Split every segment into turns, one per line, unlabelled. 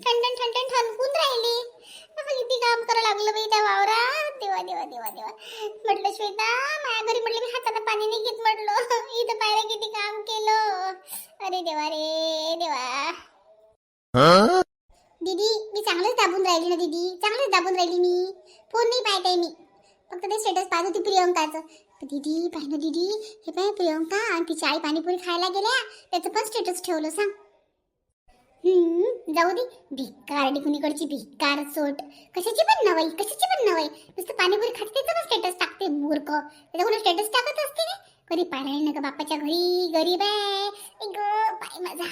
ठणठण ठणठण ठणकून राहिली. किती काम करावं लागलं बाई त्या वावरात. देवा देवा देवा देवा. म्हटलं श्वेता माझ्या घरी म्हटलं मी हाताला पाणी नाही घेत म्हटलं. इथं पायऱ्या किती काम केलं. अरे देवा रे देवा. दीदी मी चांगलंच दाबून राहिली ना दीदी. चांगलंच दाबून राहिली मी. फोन नाही पाहत आहे मी. फक्त ते स्टेटस पाहत होती प्रियंकाचं. दीदी पाहिलं दीदी. हे पाय प्रियंका आणि तिची आई पाणीपुरी खायला गेल्या. त्याचं पण स्टेटस ठेवलं सांग. जाऊ दे. भिकार कुणीकडची भिकार सोट. कशाची पण नवई कशाची पण नवई. नुसतं पाणीपुरी खाते तर स्टेटस टाकते मूर्ख. त्याचा कोणी स्टेटस टाकत असते ना? कधी पाहिलं ना का बापाच्या घरी. गरीब आहे. ए ग माझा.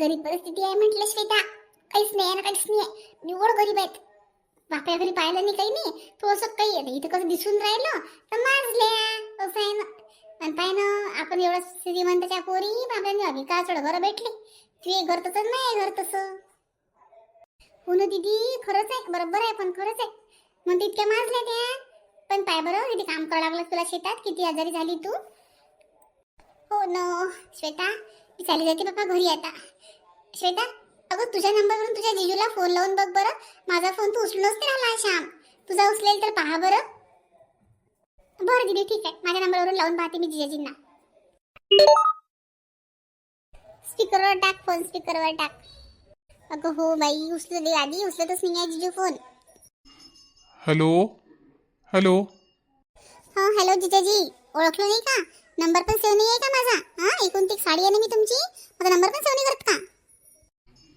गरीब परिस्थिती आहे म्हटलं श्वेता. काहीच नाही आहे ना काहीच नाही आहे. निवड गरीब आहेत बापाच्या घरी पाहिलं नाही काही नाही. तो असं काही आहे. इथं कसं दिसून राहिलं? तर माजल्या. असं आहे ना. आणि पाय ना आपण एवढं श्रीमंताच्या पोरी आपल्याला चढ घर भेटले. तुझे घर तसं नाही घर तसं. हो ना दीदी खरंच आहे बरोबर आहे पण खरंच आहे. मग इतक्या माजल्या त्या. पण पाय बरं किती काम करावं लागलं तुला शेतात? किती आजारी झाली तू? हो न. श्वेता मी चालली जाते बाबा घरी आता. श्वेता अगं तुझ्या नंबरवरून तुझ्या जिजूला फोन लावून बघ बरं. माझा फोन तू उचलूनच नाही राहिला श्याम. तुझा उचलेल तर पहा बरं. बरं दीदी ठीक आहे. माझ्या नंबरवरून लावून पाहते मी जिजाजींना. स्पीकरवर टाक फोन स्पीकरवर टाक. अगं हो बाई उचलू दे आधी उचलतच नाही आहे जिजू फोन
हॅलो? हॅलो?
हा हॅलो जिजाजी ओळखलं नाही का? नंबर पण सेव्ह नाही आहे का माझा? हा एकोणतीस साडी आहे ना मी तुमची? माझा नंबर पण सेव्ह नाही करत का?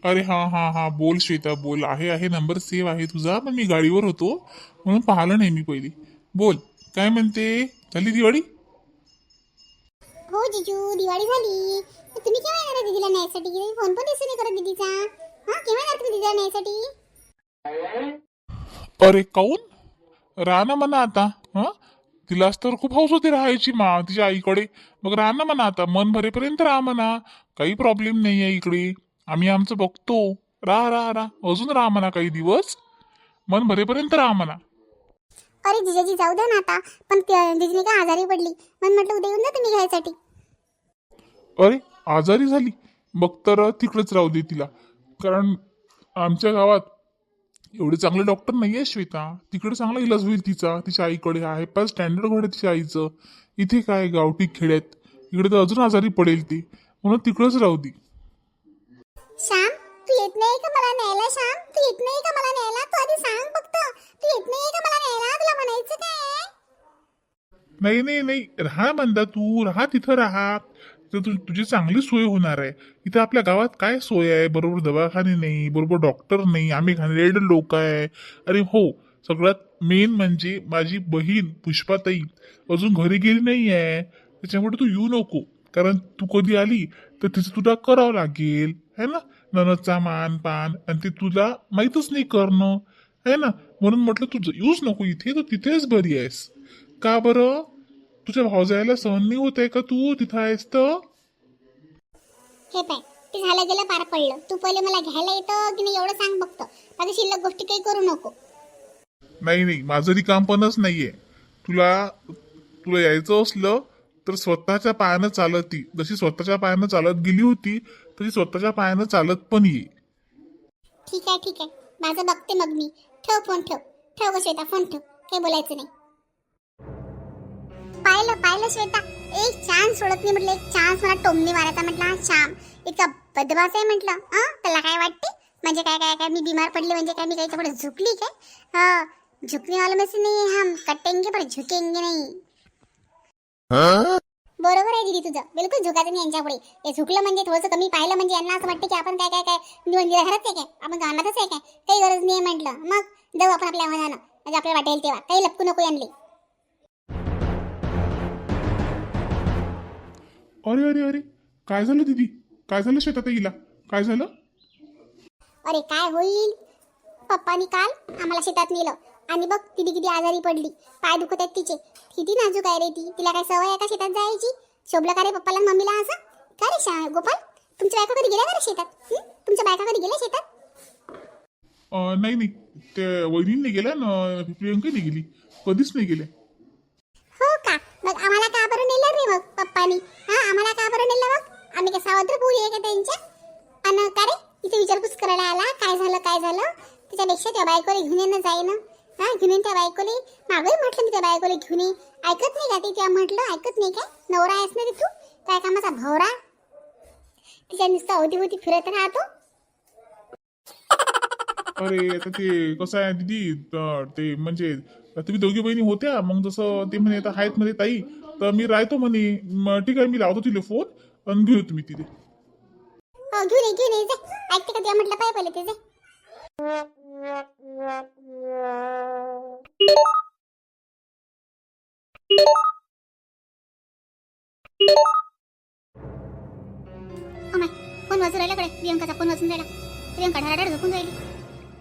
अरे हां हां हां बोल श्वेता बोल. आहे आहे नंबर सेव्ह आहे तुझा पण मी गाडीवर होतो म्हणून पाहिलं नाही मी पहिली. बोल काय म्हणते? झाली दिवाळी?
हो जिजू दिवाळी झाली. तुम्ही केव्हा येणार दीदीला न्यायसाठी? फोन पण रिसीव्ह नाही करत दीदीचा. हा केव्हा येणार तुम्ही दीदीला न्यायसाठी?
अरे काऊन? ना म्हणा आता हां? तिलाच तर खूप हौस होती राहायची मा तिच्या आईकडे. मग राहा ना म्हणा आता मन भरेपर्यंत राहा म्हणा. काही प्रॉब्लेम नाही आहे इकडे. आम्ही आमचं बघतो. राहा राहा राहा. अजून राहा म्हणा काही दिवस. मन भरेपर्यंत राहा म्हणा.
अरे जिजाजी जाऊ द्या ना आता. पण त्या- दीदीने का आजारी पडली. म्हणून म्हटलं उद्या येऊन जा तुम्ही घ्यायसाठी.
अरे आजारी झाली मग तर तिकडेच राहू दे तिला. कारण आमच्या गावात एवढे चांगले डॉक्टर नाही आहे श्वेता. तिकडे चांगला इलाज होईल तिचा. तिच्या आईकडे आहे. पण स्टँडर्ड घर आहे तिच्या आईचं. इथे काय गावठी खेड्यात इकडे तर अजून आजारी पडेल ती. म्हणून तिकडेच राहू दे.
श्याम तू येत नाही का मला न्यायला श्याम? तू येत नाही का मला न्यायला? तू आधी सांग फक्त. तू येत नाही का मला न्यायला? तुला म्हणायचं काय?
नाही नाही नाही. राहा म्हणता तू. राहा तिथं राहा. तर तु, तुझी चांगली सोय होणार आहे. इथं आपल्या गावात काय सोय आहे? बरोबर दवाखाने नाही बरोबर डॉक्टर नाही आम्ही घाणेरड लोक आहे. अरे हो सगळ्यात मेन म्हणजे माझी बहीण पुष्पाताई अजून घरी गेली नाही आहे. त्याच्यामुळे तू येऊ नको. कारण तू कधी आली तर तिचं तुला करावं लागेल. है ना? ननदचा मान पान आणि ते तुला माहीतच नाही करणं. है ना? म्हणून म्हटलं तू येऊच नको इथे तर तिथेच बरी आहेस. का बरं? तुझ्या भावजायला सहन नाही होत आहे का तू? तिथं आहेस तर?
हे पाय ते झालं गेलं पार पडलं. तू पहिले मला घ्यायला येतं की नाही एवढं सांग फक्त. बाकी शिल्लक गोष्टी काही करू नको.
नाही नाही माझं रिकामपणच नाहीये. तुला तुला यायचं असलं तर स्वतःच्या पायानं चालत. ती जशी स्वतःच्या पायानं चालत गेली होती तशी स्वतःच्या पायानं चालत पण ये.
ठीक आहे ठीक आहे. माझं बघते मग मी. ठेव फोन ठेव. ठेव ग श्वेता फोन ठेव. काही बोलायचं नाही. पाहिलं पाहिलं श्वेता. एक चान्स सोडत नाही म्हटलं एक चान्स मला टोमणी मारायचा म्हटलं. हा श्याम इतका बदमाश आहे म्हटलं. हां त्याला काय वाटते? म्हणजे काय काय काय मी बिमार पडले म्हणजे काय मी काही पुढे झुकली काय? हा झुकणे वाला में नाही हम कटेंगे पर झुकेंगे नाही. बरोबर आहे दीदी तुझं. बिलकुल झुकायचं नाही यांच्या पुढे हे झुकलं म्हणजे थोडंसं कमी पाहिलं म्हणजे यांना असं वाटतं की आपण काय काय काय म्हणजे घरात आहे काय? आपण गाण्यातच आहे काय? काही गरज नाही म्हटलं. मग जाऊ आपण आपल्या आव्हानानं म्हणजे आपल्याला वाटेल तेव्हा. काही लपकू नको यांनी
अरे अरे अरे काय झालं दीदी? काय झालं शेताताईला काय झालं?
अरे काय होईल? पप्पानी काल आम्हाला शेतात नेलं. आणि बघ किती किती आजारी पडली. पाय दुखत आहेत तिचे. किती नाजूक आहे रे ती. तिला काय सवय आहे का शेतात जायची? शोभलं का रे पप्पाला आणि मम्मीला असं? का रे शा गोपाल? तुमच्या बायका कधी गेल्या का रे शेतात? हं? तुमच्या बायका कधी गेल्या शेतात?
अं, नाही नाही. ते वहिनीने गेल्या ना प्रियंकाने गेली. कधीच नाही गेल्या.
हो का? मग आम्हाला का बरं नेलं रे मग पप्पानी हा आम्हाला का बरं नेलं मग आम्ही काय सावत्र पोरी आहे का त्यांच्या? आणि का रे? इथे विचारपूस करायला आला. काय झालं काय झालं? त्याच्यापेक्षा त्या बायकोला घेऊन येणं जाई ना हा घेऊन येईन त्या बायकोले. मागही म्हटलं मी त्या बायकोला घेऊन ये. ऐकत नाही का ती? तेव्हा म्हटलं ऐकत नाही काय नवरा आहेस ना रे तू? काय कामाचा भवरा? तिच्या नुसतं अवधी होती फिरत राहतो.
अरे आता ते कसं आहे दीदी? तर ते म्हणजे तुम्ही दोघी बहिणी होत्या. मग जसं ते म्हणे आता आहेत म्हणे ताई. तर मी राहतो म्हणे. मग ठीक आहे मी लावतो तिला फोन. आणि घेऊ तुम्ही तिथे.
हो घेऊन ये घेऊन ये जा. ऐकते का तुला? म्हटलं पाय पहिले ते फोन वाजून राहिला कडे. प्रियंकाचा फोन वाजून राहिला. प्रियंका ढाढाढ झोपून राहिली.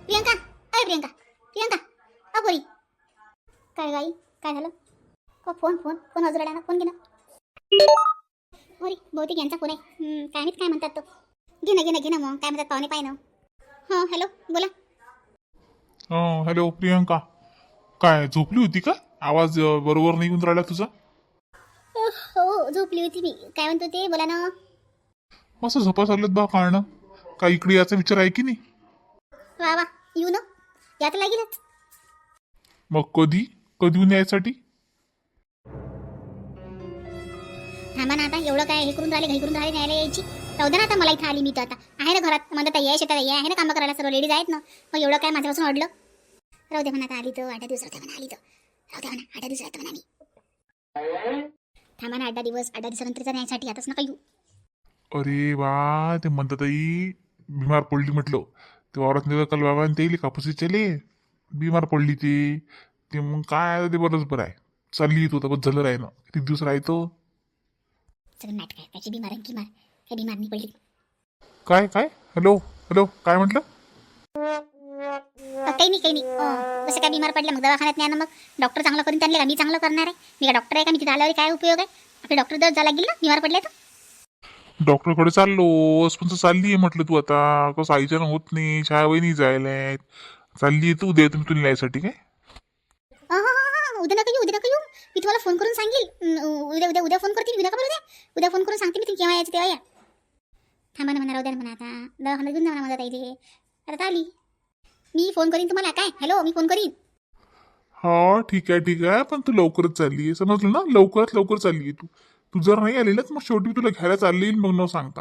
प्रियंका अय प्रियंका. प्रियंका अपोरी काय गाई काय झालं? का फोन फोन? फोन वाजून राहिला ना? फोन घे ना. बोरी बहुतेक यांचा फोन आहे. काय माहीत काय म्हणतात तो. घे ना घे ना घे ना मग. काय म्हणतात पाहुणे पाय ना. हां हॅलो बोला.
अं, हॅलो प्रियंका. काय झोपली होती का? आवाज अं, बरोबर नाही येऊन राहिला तुझा?
हो झोपली होती मी. काय म्हणतो ते बोला ना.
मस्त झोपा चालत बा काढणं काय इकडे याचा विचार आहे की नाही?
वा वा येऊ ना. यात लागेलच.
मग कधी? कधी येऊन यायसाठी?
थांबा ना आता एवढं काय हे करून राहिले घाई करून राहिले न्यायला यायची? राहू दे ना आता मला इथं आली मी तर आता. आहे ना घरात? म्हणतात आहे शेतात आहे. आहे ना कामं करायला? सर्व लेडीज आहेत ना? मग एवढं काय माझ्यापासून अडलं राहू दे म्हणा आता आली तर आठ दिवस राहते म्हणा आली तर. राहू दे म्हणा आठ दिवस राहते म्हणा मी. थांबा ना आठ दिवस आठ दिवसानंतरचा न्यायसाठी आताच नका येऊ.
अरे वा ते म्हणतात बिमार पडली म्हटलं. ते वावरात नेलं काल बाबा ते कापूस चले बिमार पडली ती. ते मग काय ते बरंच बरं आहे. चालली तू तर बस झालं राहिलं. किती दिवस राहतो
सगळं नाटक आहे. त्याची बिमार काही बिमार नाही पडली.
काय काय? हॅलो हॅलो काय म्हटलं?
काही नाही काही नाही. अ, कसं काय बिमार पडलं मग दवाखान्यात न्या ना मग. डॉक्टर चांगलं करून त्यांना का? मी चांगलं करणार आहे. मी का डॉक्टर आहे का? मी तिथे आल्यावर काय उपयोग आहे? आपले डॉक्टर दर जा लागेल ना? बिमार पडले तर?
डॉक्टरकडे चाललो. पण चालली आहे म्हटलं तू आता. कसं आईच्यानं होत नाही. शाळा वहिनी जायला चालली आहे तू उद्या तुम्ही तुला न्यायसाठी काय?
हा, हा, हा, हा, उद्या नका येऊ उद्या नका येऊ. मी तुम्हाला फोन करून सांगेल. उद्या उद्या उद्या फोन करते मी का उद्या द्या. उद्या फोन करून सांगते मी तुम्ही केव्हा यायचं तेव्हा या. थांबा ना म्हणा राहू द्या म्हणा आता. दवाखान्यात घेऊन जा म्हणा माझा ताईले आता आली. मी फोन करीन तुम्हाला. काय? हॅलो मी फोन करीन.
हा ठीक आहे ठीक आहे. पण तू लवकरच चालली आहे. समजलं ना? लवकरात लवकर चालली आहे तू. तू जर नाही आली ना मग शेवटी तुला घ्यायला चालली येईल मग न सांगता.